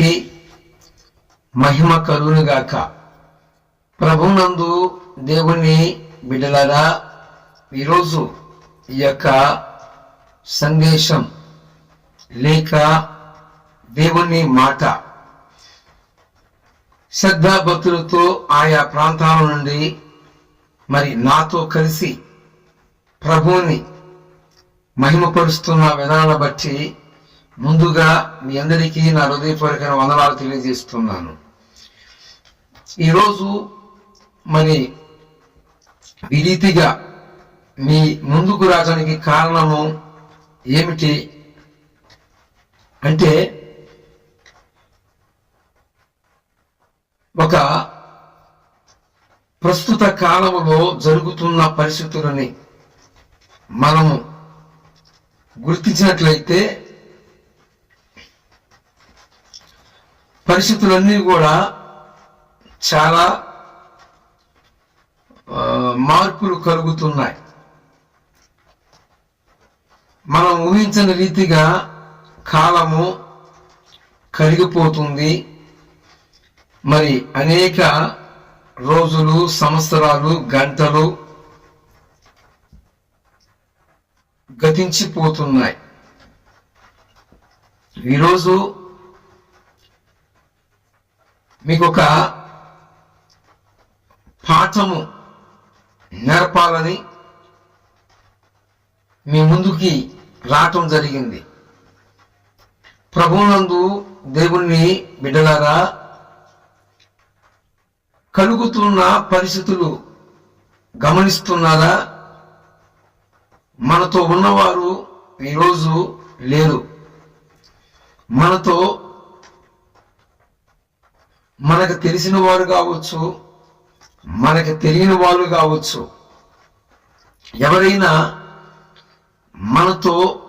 దేవునికి మహిమ కలుగునుగాక. ప్రభునందు దేవుని బిడ్డలారా ఈరోజు ఈ యొక్క సందేశం లేక దేవుని మాట శ్రద్ధాభక్తులతో ఆయా ప్రాంతాల నుండి మరి నాతో కలిసి ప్రభువుని మహిమపరుస్తున్న విధానాన్ని బట్టి ముందుగా మీ అందరికీ నా హృదయపూర్వక వందనాలు తెలియజేస్తున్నాను. ఈరోజు మరి విరీతిగా మీ ముందుకు రావడానికి కారణము ఏమిటి అంటే ఒక ప్రస్తుత కాలంలో జరుగుతున్న పరిస్థితులని మనము గుర్తించినట్లయితే పరిస్థితులన్నీ కూడా చాలా మార్పులు కలుగుతున్నాయి. మనం ఊహించని రీతిగా కాలము కరిగిపోతుంది. మరి అనేక రోజులు సంవత్సరాలు గంటలు గతించిపోతున్నాయి. ఈరోజు మీకు ఒక పాఠము నేర్పాలని మీ ముందుకి రావటం జరిగింది. ప్రభునందు దేవుణ్ణి బిడ్డలారా కలుగుతున్న పరిస్థితులు గమనిస్తున్నారా? మనతో ఉన్నవారు ఈరోజు లేరు. మనతో మనకు తెలిసిన వారు కావచ్చు మనకు తెలియని వాళ్ళు కావచ్చు ఎవరైనా మనతో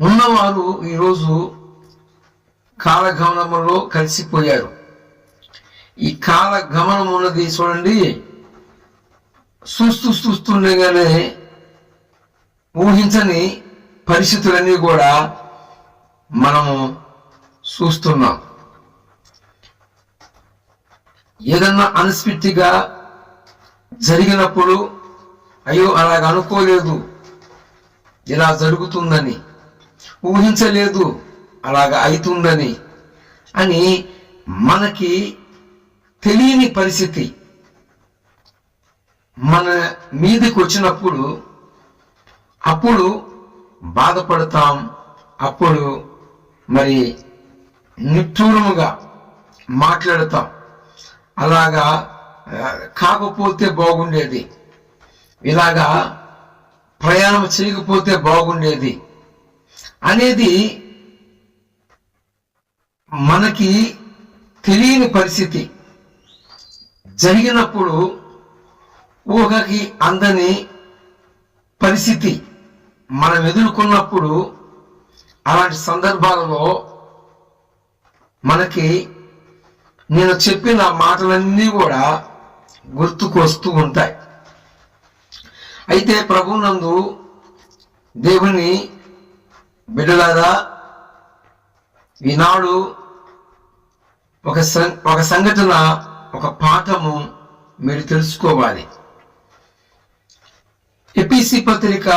ఉన్నవారు ఈరోజు కాలగమనంలో కలిసిపోయారు. ఈ కాలగమనం ఉన్నది చూడండి. చూస్తూ చూస్తుండగానే ఊహించని పరిస్థితులన్నీ కూడా మనము చూస్తున్నాం. ఏదన్నా అన్స్పిట్గా జరిగినప్పుడు అయ్యో అలాగ అనుకోలేదు. ఇలా జరుగుతుందని ఊహించలేదు అలాగ అవుతుందని అని మనకి తెలియని పరిస్థితి. మన మీదకి వచ్చినప్పుడు అప్పుడు బాధపడతాం. అప్పుడు మరి నిట్టూరముగా మాట్లాడతాం. అలాగా కాకపోతే బాగుండేది. ఇలాగా ప్రయాణం చేయకపోతే బాగుండేది. అనేది మనకి తెలియని పరిస్థితి. జరిగినప్పుడు ఊహకి అందని పరిస్థితి. మనం ఎదుర్కొన్నప్పుడు అలాంటి సందర్భాలలో మనకి నేను చెప్పిన మాటలన్నీ కూడా గుర్తుకొస్తూ ఉంటాయి. అయితే ప్రభునందు దేవుని బిడ్డలారా ఈనాడు ఒక సం- ఒక సంఘటన ఒక పాఠము మీరు తెలుసుకోవాలి. ఎపిసి పత్రిక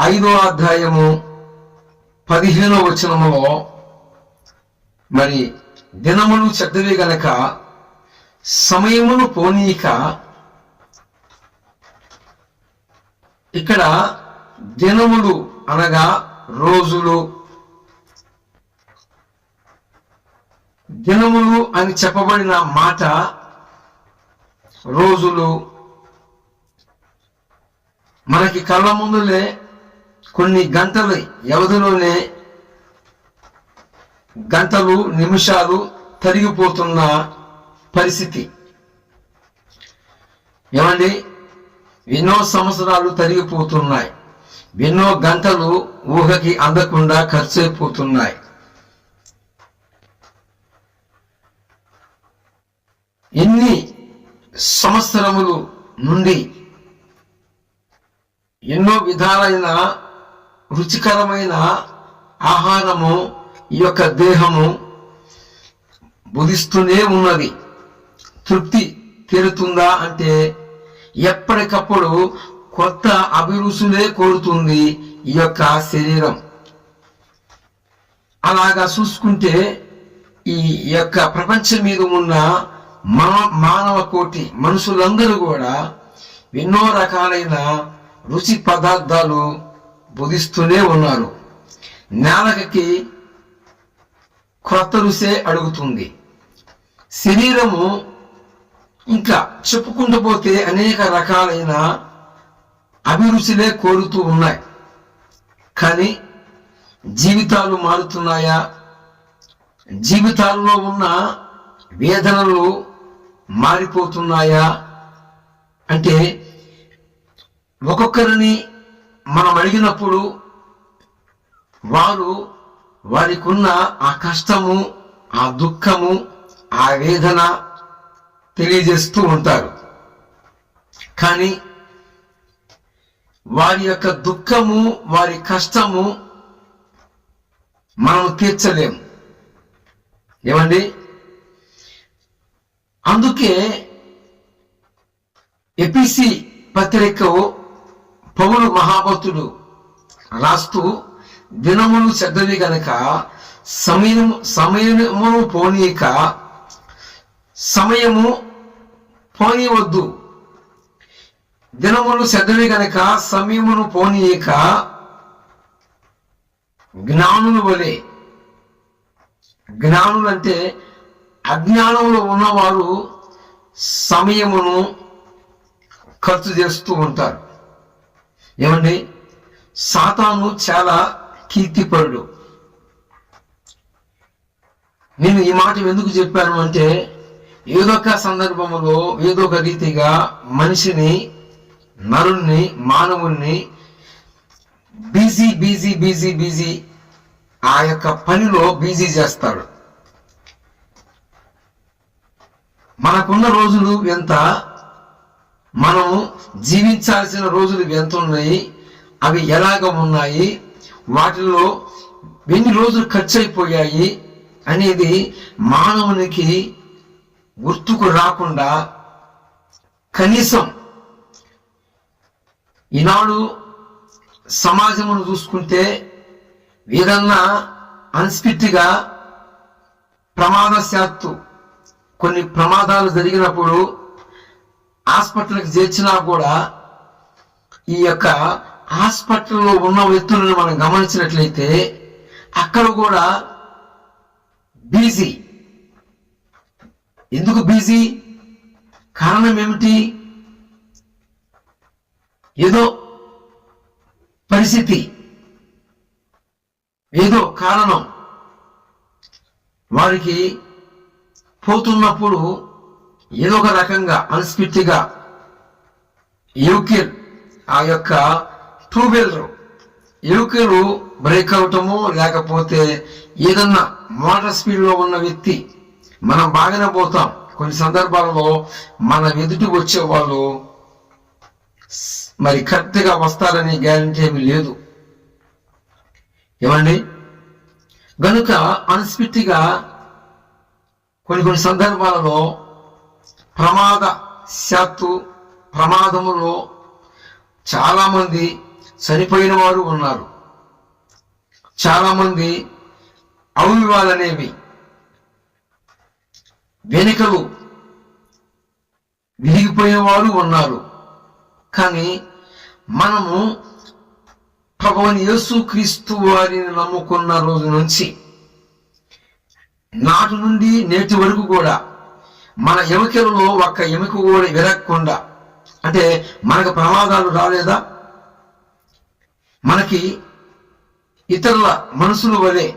ఐదో అధ్యాయము పదిహేనో వచనములో మరి దినములు చెడ్డవి గనక సమయమును పోనీక ఇక్కడ దినములు అనగా రోజులు. దినములు అని చెప్పబడిన మాట రోజులు. మనకి కళ్ళ ముందులే కొన్ని గంటలు వ్యవధిలోనే గంటలు నిమిషాలు తరిగిపోతున్న పరిస్థితి. ఏమండి? ఎన్నో సంవత్సరాలు తరిగిపోతున్నాయి. ఎన్నో గంటలు ఊహకి అందకుండా ఖర్చు అయిపోతున్నాయి ఎన్ని సంవత్సరములు నుండి ఎన్నో విధాలైన రుచికరమైన ఆహారము ఈ యొక్క దేహము బుధిస్తూనే ఉన్నది. తృప్తి తీరుతుందా అంటే ఎప్పటికప్పుడు కొత్త అభిరుచులే కోరుతుంది ఈ యొక్క శరీరం. అలాగా చూసుకుంటే ఈ యొక్క ప్రపంచం మీద ఉన్న మానవ కోటి మనుషులందరూ కూడా ఎన్నో రకాలైన రుచి పదార్థాలు బుధిస్తూనే ఉన్నారు. నేలకి క్రొత్త రుసే అడుగుతుంది. శరీరము ఇంకా చెప్పుకుంటూ పోతే అనేక రకాలైన అభిరుచులే కోరుతూ ఉన్నాయి. కానీ జీవితాలు మారుతున్నాయా? జీవితాల్లో ఉన్న వేదనలు మారిపోతున్నాయా? అంటే ఒక్కొక్కరిని మనం అడిగినప్పుడు వారు వారికి ఉన్న ఆ కష్టము ఆ దుఃఖము ఆ వేదన తెలియజేస్తూ ఉంటారు. కానీ వారి యొక్క దుఃఖము వారి కష్టము మనం తీర్చలేము ఏమండి? అందుకే ఎపిసి పత్రిక పౌరు మహాభక్తుడు రాస్తూ దినములు చెడ్డవి గనక సమయము సమయము పోనీక సమయము పోనీవద్దు దినములు చెడ్డవి గనక సమయమును పోనీయక జ్ఞానులు వలె. జ్ఞానులు అంటే అజ్ఞానంలో ఉన్నవారు సమయమును ఖర్చు చేస్తూ ఉంటారు. ఏమండి? సాతాను చాలా కీర్తిపరుడు. నేను ఈ మాట ఎందుకు చెప్పాను అంటే ఏదొక సందర్భంలో ఏదో ఒక రీతిగా మనిషిని నరుణ్ణి మానవుణ్ణి బిజీ బిజీ బిజీ బిజీ ఆ యొక్క పనిలో బిజీ చేస్తాడు. మనకున్న రోజులు ఎంత మనం జీవించాల్సిన రోజులు ఎంత ఉన్నాయి అవి ఎలాగ ఉన్నాయి వాటిలో ఎన్ని రోజులు ఖర్చు అయిపోయాయి అనేది మానవునికి గుర్తుకు రాకుండా కనీసం ఈనాడు సమాజమును చూసుకుంటే ఏదన్నా అన్స్పిట్గా ప్రమాదశాత్తు కొన్ని ప్రమాదాలు జరిగినప్పుడు హాస్పిటల్కి చేర్చినా కూడా ఈ యొక్క హాస్పిటల్లో ఉన్న వ్యక్తులను మనం గమనించినట్లయితే అక్కడ కూడా బిజీ. ఎందుకు బీజీ? కారణం ఏమిటి? ఏదో పరిస్థితి. ఏదో కారణం. వారికి పోతున్నప్పుడు ఏదో ఒక రకంగా అన్స్పిట్గా యూకిర్ ఆ యొక్క టూ వీలర్. యూకిర్ బ్రేక్ అవటము లేకపోతే ఏదన్నా మోటార్ స్పీడ్లో ఉన్న వ్యక్తి మనం బాగానే పోతాం. కొన్ని సందర్భాలలో మన ఎదుటి వచ్చే వాళ్ళు మరి కరెక్ట్గా వస్తారని గ్యారంటీ ఏమి లేదు. ఏమండి? గనుక అన్స్పిట్గా కొన్ని కొన్ని సందర్భాలలో ప్రమాద శాత్తు ప్రమాదములో చాలామంది చనిపోయిన వారు ఉన్నారు. చాలామంది అవివాలనేవి వెనుకలు విరిగిపోయిన వారు ఉన్నారు. కానీ మనము భగవాన్ యేసు క్రీస్తు వారిని నమ్ముకున్న రోజు నుంచి నాటి నుండి నేటి వరకు కూడా మన ఎముకలలో ఒక్క ఎముక కూడా విరగకుండా అంటే మనకు ప్రమాదాలు రాలేదా? మనకి ఇతరుల మనసుల వలె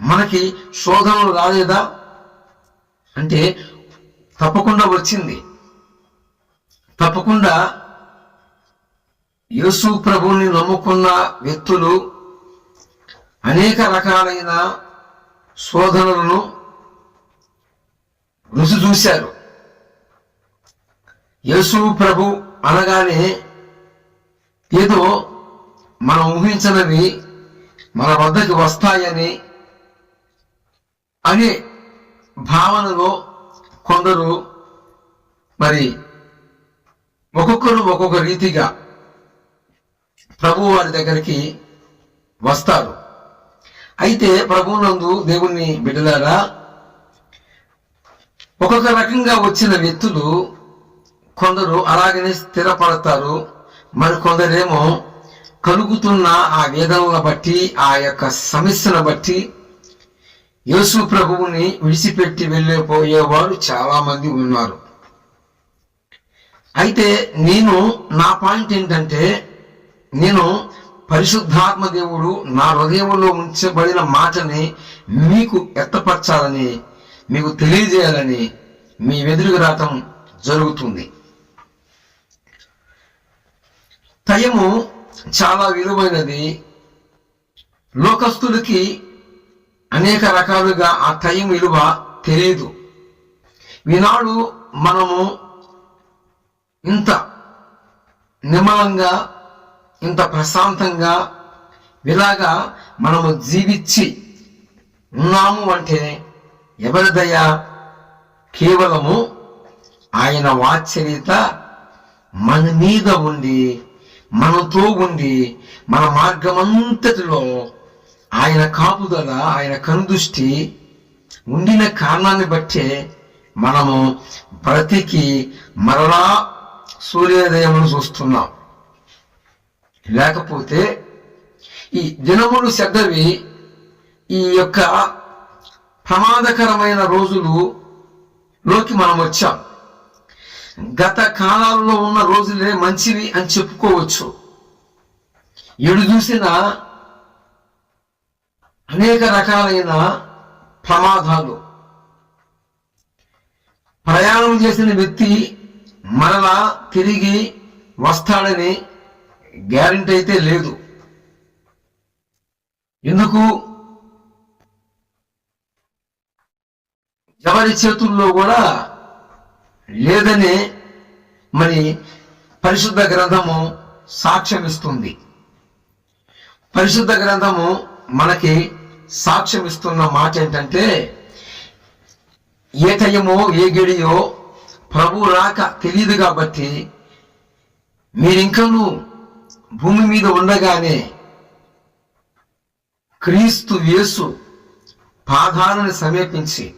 మనకి శోధనలు రాలేదా? అంటే తప్పకుండా వచ్చింది. తప్పకుండా యేసు ప్రభువుని నమ్ముకున్న వ్యక్తులు అనేక రకాలైన శోధనలను రుచి చూశారు యేసు ప్రభు అనగానే ఏదో మనం ఊహించనివి మన వద్దకు వస్తాయని అనే భావనలో కొందరు మరి ఒక్కొక్కరు ఒక్కొక్క రీతిగా ప్రభు వారి దగ్గరికి వస్తారు. అయితే ప్రభువునందు దేవుణ్ణి బిడ్డలారా ఒక్కొక్క రకంగా వచ్చిన వ్యక్తులు కొందరు అలాగనే స్థిరపడతారు. మరి కొందరేమో కలుగుతున్న ఆ వేదనలను బట్టి ఆ యొక్క సమస్యను బట్టి యేసు ప్రభువుని విడిచిపెట్టి వెళ్ళిపోయేవారు చాలా మంది ఉన్నారు. అయితే నేను నా పాయింట్ ఏంటంటే నేను పరిశుద్ధాత్మ దేవుడు నా హృదయంలో ఉంచబడిన మాటని మీకు ఎత్తపరచాలని మీకు తెలియజేయాలని మీ వెదురుకు రావటం జరుగుతుంది. టైము చాలా విలువైనది. లోకస్తులకి అనేక రకాలుగా ఆ టైం విలువ తెలియదు. ఈనాడు మనము ఇంత నిమ్మలంగా ఇంత ప్రశాంతంగా ఇలాగా మనము జీవించి ఉన్నాము అంటే ఎవరి దయ? కేవలము ఆయన వాత్సల్యత మన మీద ఉండి మనతో ఉండి మన మార్గమంతటిలో ఆయన కాపుదల ఆయన కనుదృష్టి ఉండిన కారణాన్ని బట్టే మనము బ్రతికి మరలా సూర్యోదయమును చూస్తున్నాం. లేకపోతే ఈ దినములు శ్రద్ధవి ఈ యొక్క ప్రమాదకరమైన రోజులు లోకి మనం వచ్చాం. గత కాలాల్లో ఉన్న రోజులే మంచివి అని చెప్పుకోవచ్చు. ఎడు చూసిన అనేక రకాలైన ప్రమాదాలు. ప్రయాణం చేసిన వ్యక్తి మరలా తిరిగి వస్తాడని గ్యారంటీ అయితే లేదు. ఎందుకు? ఎవరి చేతుల్లో కూడా లేదని మరి పరిశుద్ధ గ్రంథము సాక్ష్యమిస్తుంది. పరిశుద్ధ గ్రంథము మనకి సాక్ష్యమిస్తున్న మాట ఏంటంటే ఏ టైమో ఏ గడియో ప్రభు రాక తెలియదు కాబట్టి మీరింకను భూమి మీద ఉండగానే క్రీస్తు యేసు పాదాలను సమీపించి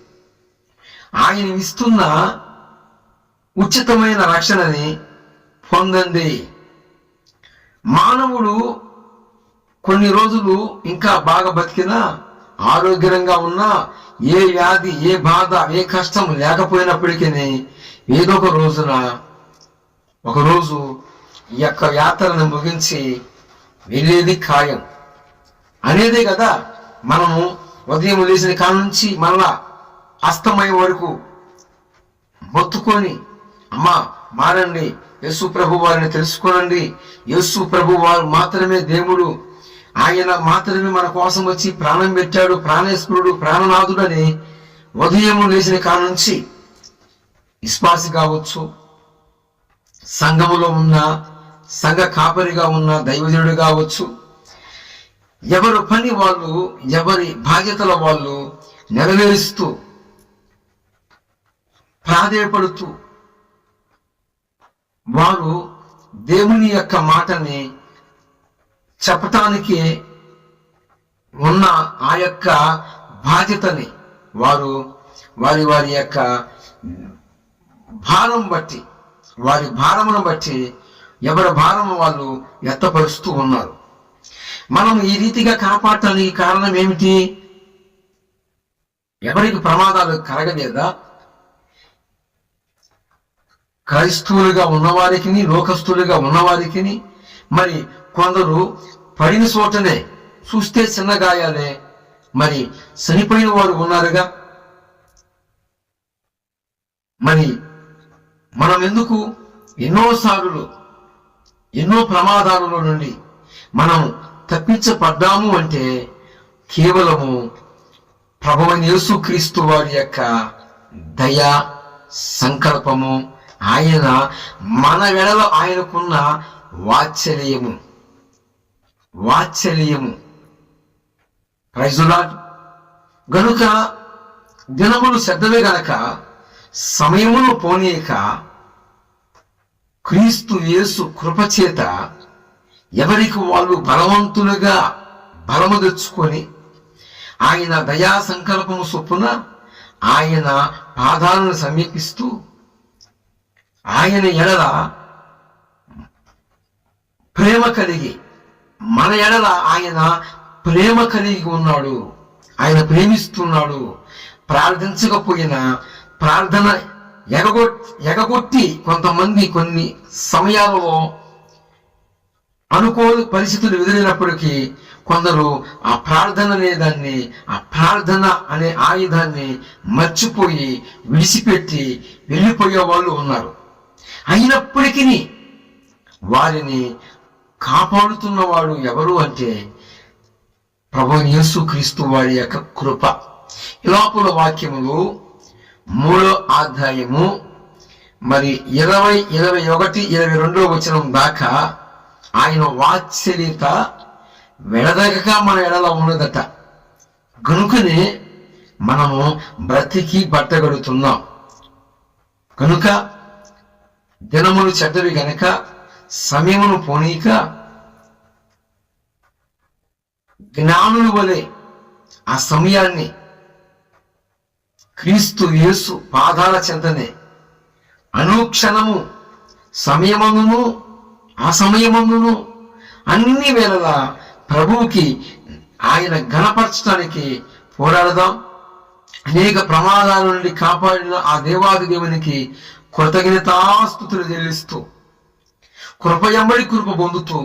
ఆయన ఇస్తున్న ఉచితమైన రక్షణని పొందండి. మానవుడు కొన్ని రోజులు ఇంకా బాగా బతికినా ఆరోగ్యంగా ఉన్నా ఏ వ్యాధి ఏ బాధ ఏ కష్టం లేకపోయినప్పటికీ ఏదో ఒక రోజున ఒకరోజు ఈ యొక్క యాత్రను ముగించి వెళ్ళేది ఖాయం. అనేదే కదా మనము ఉదయం లేచిన కాడ నుంచి మళ్ళా అస్తమయం వరకు మొత్తుకొని అమ్మా మారండి. యేసు ప్రభు వారిని తెలుసుకోనండి. యేసు ప్రభు వారు మాత్రమే దేవుడు. ఆయన మాత్రమే మన కోసం వచ్చి ప్రాణం పెట్టాడు. ప్రాణేశ్వరుడు ప్రాణనాథుడని ఉదయం లేచిన కాడ నుంచి విశ్వాసి కావచ్చు సంఘములో ఉన్న సంఘ కాపరిగా ఉన్న దైవజనుడు కావచ్చు. ఎవరు పని వాళ్ళు ఎవరి బాధ్యతల వాళ్ళు నెరవేరుస్తూ ప్రాధేయపడుతూ వారు దేవుని యొక్క మాటని చెప్పటానికి ఉన్న ఆ యొక్క బాధ్యతని వారు వారి వారి యొక్క భారం బట్టి వారి భారమును బట్టి ఎవరి భారము వాళ్ళు ఎత్తపరుస్తూ ఉన్నారు. మనం ఈ రీతిగా కాపాడటానికి కారణం ఏమిటి? ఎవరికి ప్రమాదాలు కలగలేదా? క్రైస్తవులుగా ఉన్నవారికి లోకస్తులుగా ఉన్నవారికి మరి కొందరు పడిన చోటనే చూస్తే చిన్న గాయాలే మరి చనిపోయిన వారు ఉన్నారుగా? మరి మనం ఎందుకు ఎన్నోసార్లు ఎన్నో ప్రమాదాలలో నుండి మనం తప్పించబడ్డాము అంటే కేవలము ప్రభువైన యేసుక్రీస్తు వారి యొక్క దయ సంకల్పము ఆయన మన వెడలో ఆయనకున్న వాత్సల్యము. వాత్సల్యము. ప్రైజులాడ్ గనుక దినములు శ్రద్ధమే గనక సమయమును పోనీయక క్రీస్తు యేసు కృపచేత ఎవరికి వాళ్ళు బలవంతులుగా బలము తెచ్చుకొని ఆయన దయా సంకల్పము చొప్పున ఆయన పాదాలను సమీపిస్తూ ఆయన ఎడల ప్రేమ కలిగి మన ఎడల ఆయన ప్రేమ కలిగి ఉన్నాడు. ఆయన ప్రేమిస్తున్నాడు. ప్రార్థించకపోయినా ప్రార్థన ఎగగొ ఎగగొట్టి కొంతమంది కొన్ని సమయాలలో అనుకోని పరిస్థితులు ఎదురైనప్పటికీ కొందరు ఆ ప్రార్థన అనే దాన్ని ఆ ప్రార్థన అనే ఆయుధాన్ని మర్చిపోయి విడిచిపెట్టి వెళ్ళిపోయే వాళ్ళు ఉన్నారు. అయినప్పటికీ వారిని కాపాడుతున్నవాడు ఎవరు అంటే ప్రభు యేసు క్రీస్తు వారి యొక్క కృప. లోపల వాక్యములు మూడో అధ్యాయము మరి ఇరవై ఇరవై ఒకటి ఇరవై రెండో వచనం దాకా ఆయన వాత్సల్యత వెడదగక మన ఎడల ఉన్నదట. కనుకనే మనము బ్రతికి బట్టగడుతున్నాం. కనుక దినములు చెడ్డవి గనక సమయమును పోనీక జ్ఞానుల వలె ఆ సమయాన్ని క్రీస్తు యేసు పాదాల చెంతనే అనుక్షణము సమయమందును ఆ సమయమందును అన్ని వేళలా ప్రభువుకి ఆయన గణపరచడానికి పోరాడదాం. అనేక ప్రమాదాల నుండి కాపాడిన ఆ దేవాది దేవునికి కృతజ్ఞతాస్థుతులు చెల్లిస్తూ కృప ఎంబడి కృప పొందుతూ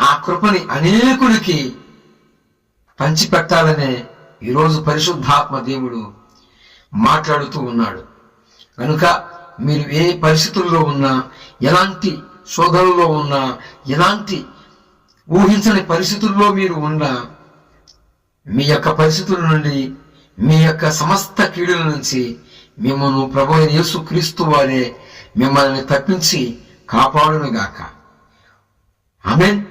ఆ కృపని అనేకులకి పంచిపెట్టాలనే ఈరోజు పరిశుద్ధాత్మ దేవుడు మాట్లాడుతూ ఉన్నాడు. కనుక మీరు ఏ పరిస్థితుల్లో ఉన్నా ఎలాంటి శోధనలో ఉన్నా ఎలాంటి ఊహించని పరిస్థితుల్లో మీరు ఉన్నా మీ యొక్క పరిస్థితుల నుండి మీ యొక్క సమస్త కీడుల నుంచి మిమ్మల్ని ప్రభు యేసు క్రీస్తు వారే మిమ్మల్ని తప్పించి కాపాడునుగాక. ఆమెన్.